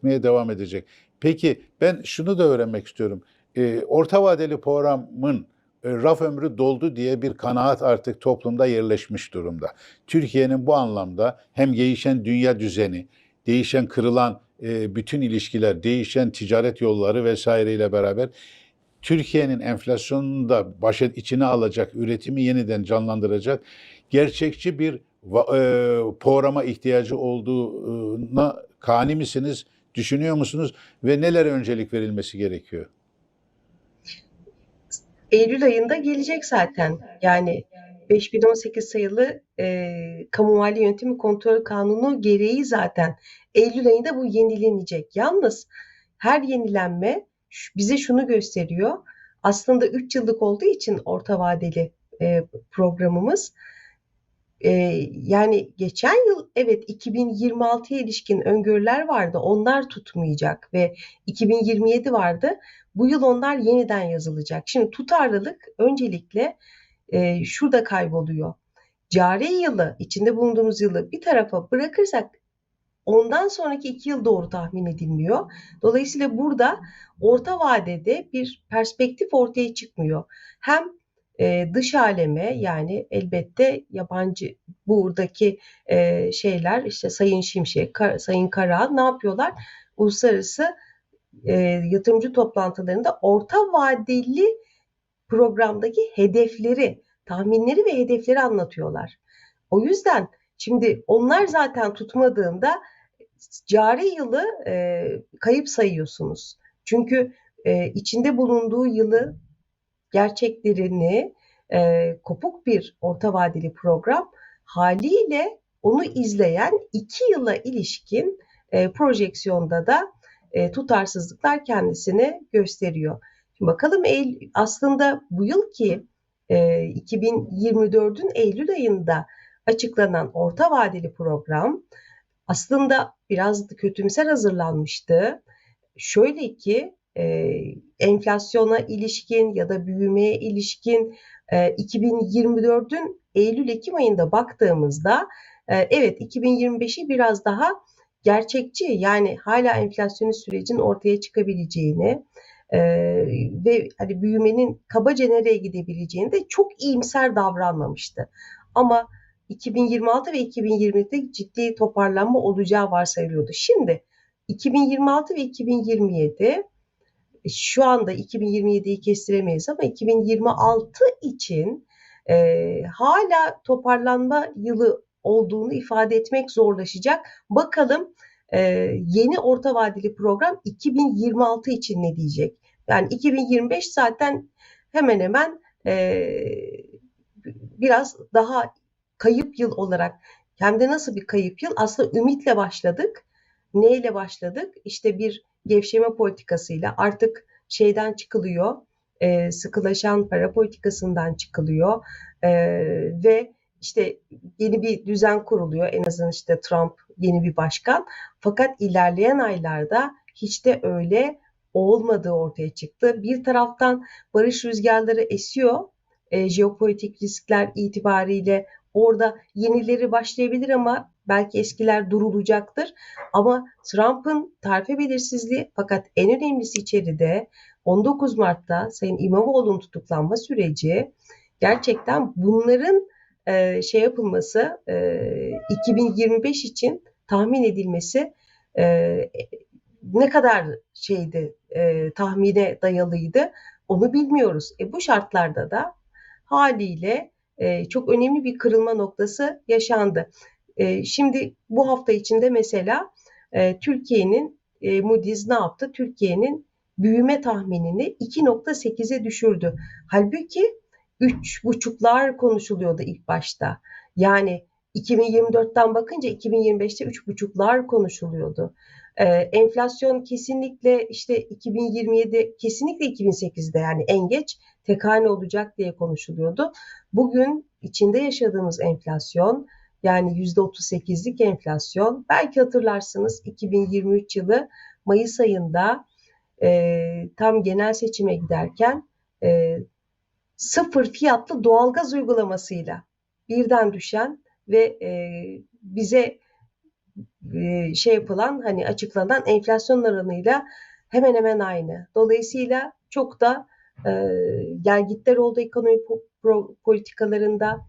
etmeye devam edecek. Peki ben şunu da öğrenmek istiyorum. E, orta vadeli programın e, raf ömrü doldu diye bir kanaat artık toplumda yerleşmiş durumda. Türkiye'nin bu anlamda hem değişen dünya düzeni, değişen kırılan e, bütün ilişkiler, değişen ticaret yolları vesaireyle beraber Türkiye'nin enflasyonunu da başa içine alacak, üretimi yeniden canlandıracak gerçekçi bir e, programa ihtiyacı olduğuna kani misiniz? Düşünüyor musunuz? Ve nelere öncelik verilmesi gerekiyor? Eylül ayında gelecek zaten. Yani 5018 sayılı e, Kamu Mali Yönetimi Kontrol Kanunu gereği zaten Eylül ayında bu yenilenecek. Yalnız her yenilenme bize şunu gösteriyor. Aslında 3 yıllık olduğu için orta vadeli e, programımız e, yani geçen yıl evet 2026'ya ilişkin öngörüler vardı. Onlar tutmayacak ve 2027 vardı. Bu yıl onlar yeniden yazılacak. Şimdi tutarlılık öncelikle e, şurada kayboluyor. Cari yılı, içinde bulunduğumuz yılı bir tarafa bırakırsak ondan sonraki iki yıl doğru tahmin edilmiyor. Dolayısıyla burada orta vadede bir perspektif ortaya çıkmıyor. Hem e, dış aleme yani elbette yabancı buradaki e, şeyler işte Sayın Şimşek, Sayın Karahan ne yapıyorlar? Uluslararası e, yatırımcı toplantılarında orta vadeli programdaki hedefleri, tahminleri ve hedefleri anlatıyorlar. O yüzden şimdi onlar zaten tutmadığında cari yılı kayıp sayıyorsunuz. Çünkü içinde bulunduğu yılı gerçeklerini e, kopuk bir orta vadeli program haliyle onu izleyen iki yıla ilişkin e, projeksiyonda da e, tutarsızlıklar kendisini gösteriyor. Şimdi bakalım Eylül, aslında bu yıl ki e, 2024'ün Eylül ayında açıklanan orta vadeli program aslında biraz kötümser hazırlanmıştı. Şöyle ki e, enflasyona ilişkin ya da büyümeye ilişkin e, 2024'ün Eylül-Ekim ayında baktığımızda e, evet 2025'i biraz daha gerçekçi yani hala enflasyonist sürecin ortaya çıkabileceğini e, ve hani büyümenin kabaca nereye gidebileceğini de çok iyimser davranmamıştı. Ama 2026 ve 2027'de ciddi toparlanma olacağı varsayılıyordu. Şimdi 2026 ve 2027 şu anda 2027'yi kestiremeyiz ama 2026 için e, hala toparlanma yılı olduğunu ifade etmek zorlaşacak. Bakalım e, yeni orta vadeli program 2026 için ne diyecek? Yani 2025 zaten hemen hemen e, biraz daha kayıp yıl olarak hem de nasıl bir kayıp yıl? Aslında ümitle başladık. Neyle başladık? İşte bir gevşeme politikasıyla artık şeyden çıkılıyor, e, sıkılaşan para politikasından çıkılıyor e, ve işte yeni bir düzen kuruluyor. En azından işte Trump yeni bir başkan. Fakat ilerleyen aylarda hiç de öyle olmadığı ortaya çıktı. Bir taraftan barış rüzgarları esiyor. E, jeopolitik riskler itibariyle orada yenileri başlayabilir ama belki eskiler durulacaktır. Ama Trump'ın tarife belirsizliği fakat en önemlisi içeride 19 Mart'ta Sayın İmamoğlu'nun tutuklanma süreci gerçekten bunların e, şey yapılması e, 2025 için tahmin edilmesi e, ne kadar şeydi e, tahmine dayalıydı onu bilmiyoruz. E, bu şartlarda da haliyle e, çok önemli bir kırılma noktası yaşandı. E, şimdi bu hafta içinde mesela e, Türkiye'nin Moody's ne yaptı? Türkiye'nin büyüme tahminini 2.8'e düşürdü. Halbuki 3.5'lar konuşuluyordu ilk başta. Yani 2024'ten bakınca 2025'te 3.5'lar konuşuluyordu. Ee, enflasyon kesinlikle işte 2027 kesinlikle 2008'de yani en geç tek hane olacak diye konuşuluyordu. Bugün içinde yaşadığımız enflasyon yani %38'lik enflasyon belki hatırlarsınız 2023 yılı Mayıs ayında e, tam genel seçime giderken e, sıfır fiyatlı doğalgaz uygulamasıyla birden düşen ve e, bize e, şey yapılan hani açıklanan enflasyon oranıyla hemen hemen aynı. Dolayısıyla çok da e, gelgitler oldu ekonomi politikalarında.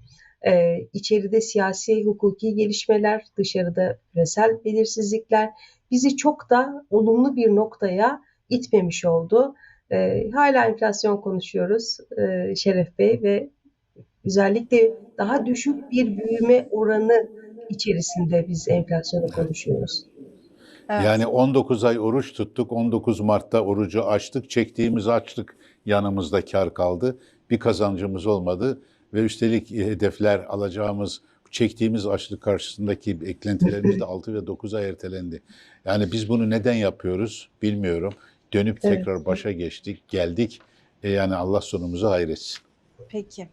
E, içeride siyasi, hukuki gelişmeler, dışarıda küresel belirsizlikler bizi çok da olumlu bir noktaya itmemiş oldu. E, hala enflasyon konuşuyoruz e, Şeref Bey ve özellikle daha düşük bir büyüme oranı içerisinde biz enflasyonu konuşuyoruz. Evet. Yani 19 ay oruç tuttuk, 19 Mart'ta orucu açtık, çektiğimiz açlık yanımızda kar kaldı. Bir kazancımız olmadı ve üstelik hedefler alacağımız, çektiğimiz açlık karşısındaki beklentilerimiz de 6 ve 9 ay ertelendi. Yani biz bunu neden yapıyoruz bilmiyorum. Dönüp Evet. tekrar başa geçtik, geldik. E yani Allah sonumuzu hayretsin. Peki.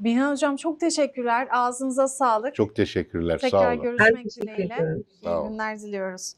Bilhan Hocam çok teşekkürler. Ağzınıza sağlık. Çok teşekkürler, sağ Tekrar olun. görüşmek dileğiyle. Sağ. İyi günler diliyoruz.